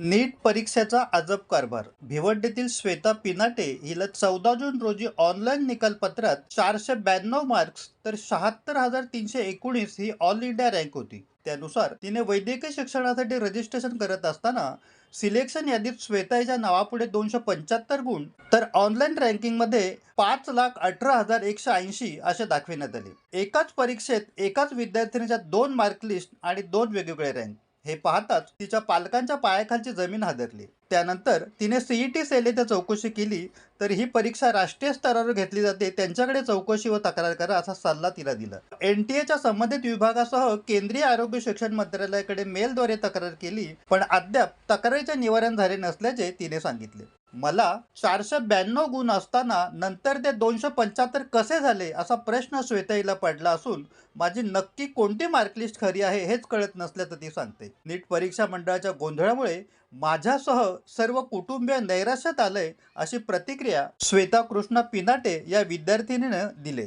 नीट परीक्षेचा अजब कारभार. भिवंडीतील श्वेता पिनाटे हिला चौदा जून रोजी ऑनलाईन निकाल पत्रात चारशे ब्याण्णव मार्क्स तर शहात्तर हजार तीनशे एकोणीस ही ऑल इंडिया रँक होती. त्यानुसार तिने वैद्यकीय शिक्षणासाठी रजिस्ट्रेशन करत असताना सिलेक्शन यादीत श्वेता हिच्या नावापुढे दोनशे पंच्याहत्तर गुण तर ऑनलाईन रँकिंगमध्ये पाच लाख अठरा हजार एकशे ऐंशी असे दाखविण्यात आले. एकाच परीक्षेत एकाच विद्यार्थिनीच्या दोन मार्क लिस्ट आणि दोन वेगवेगळे रँक हे पाहताच तिच्या पालकांच्या पायाखालची जमीन हादरली. त्यानंतर तिने सीईटी सेल चौकशी केली तर ही परीक्षा राष्ट्रीय स्तरावर घेतली जाते त्यांच्याकडे चौकशी व तक्रार करा असा सल्ला तिला दिला. एन टी एच्या संबंधित विभागासह केंद्रीय आरोग्य शिक्षण मंत्रालयाकडे मेलद्वारे तक्रार केली पण अद्याप तक्रारीचे निवारण झाले नसल्याचे तिने सांगितले. मला चारशे ब्याण्णव गुण असताना नंतर ते दोनशे पंच्याहत्तर कसे झाले असा प्रश्न श्वेताईला पडला असून माझी नक्की कोणती मार्कलिस्ट खरी आहे हेच कळत नसल्याचं ती सांगते. नीट परीक्षा मंडळाच्या गोंधळामुळे माझ्यासह सर्व कुटुंबीय नैराश्यात आलंय अशी प्रतिक्रिया श्वेता कृष्णा पिनाटे या विद्यार्थिनीनं दिली.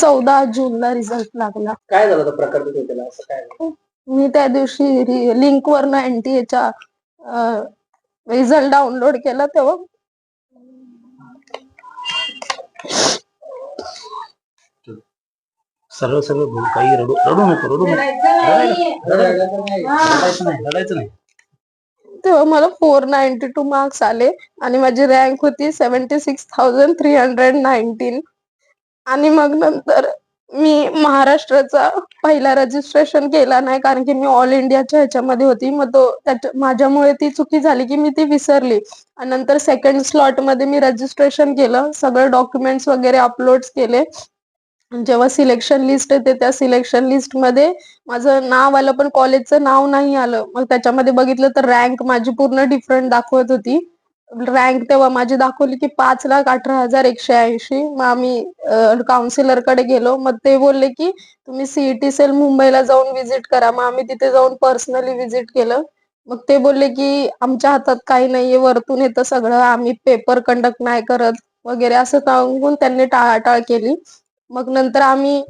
चौदा जूनला रिझल्ट लागला. काय झालं होतं प्रकार तिथे त्याला? असं काय झालं? मी त्या दिवशी लिंक वरनं एनटीएच्या रिझल्ट डाउनलोड केला तेव्हा. सरळ सरळ बोल काही रडू रडू नको रडू नको. रडायचं नाही, रडायचं नाही. रडायचं नाही तेव्हा मला फोर नाईन्टी टू मार्क्स आले आणि माझी रँक होती seventy six thousand three hundred nineteen आणि मग नंतर मी महाराष्ट्राचा पहिला रजिस्ट्रेशन केला नाही कारण की मी ऑल इंडियाच्या ह्याच्यामध्ये होती. मग तो त्याच्या माझ्यामुळे ती चुकी झाली की मी ती विसरली. आणि नंतर सेकंड स्लॉटमध्ये मी रजिस्ट्रेशन केलं. सगळं डॉक्युमेंट्स वगैरे अपलोड केले. जेव्हा सिलेक्शन लिस्ट येते त्या सिलेक्शन लिस्टमध्ये माझं नाव आलं पण कॉलेजचं नाव नाही आलं. मग त्याच्यामध्ये बघितलं तर रँक माझी पूर्ण डिफरंट दाखवत होती. रँक तेव्हा माझी दाखवली की पाच लाख अठरा हजार एकशे ऐंशी. मग आम्ही काउन्सिलरकडे गेलो. मग ते बोलले की तुम्ही सीईटी सेल मुंबईला जाऊन व्हिजिट करा. मग आम्ही तिथे जाऊन पर्सनली व्हिजिट केलं. मग ते बोलले की आमच्या हातात काही नाहीये वरतून येतं सगळं. आम्ही पेपर कंडक्ट नाही करत. वगैरे असं सांगून त्यांनी टाळाटाळ केली. मग नंतर आम्ही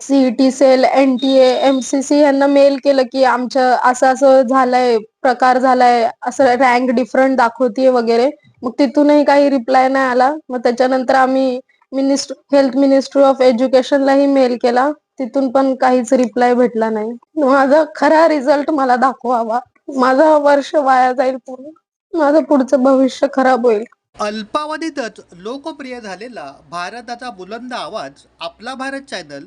सीईटी सेल एनटीए एमसीसी यांना मेल केलं की आमच्या असं असं झालंय प्रकार झालाय असं रँक डिफरंट दाखवतीये वगैरे. मग तिथूनही काही रिप्लाय नाही आला. मग त्याच्यानंतर आम्ही मिनिस्ट हेल्थ मिनिस्ट्री ऑफ एज्युकेशनलाही मेल केला. तिथून पण काहीच रिप्लाय भेटला नाही. माझा खरा रिझल्ट मला दाखवावा. माझा वर्ष वाया जाईल पूर्ण माझं पुढचं भविष्य खराब होईल. अल्पावधीतच लोकप्रिय झालेला भारताचा बुलंद आवाज आपला Bharat channel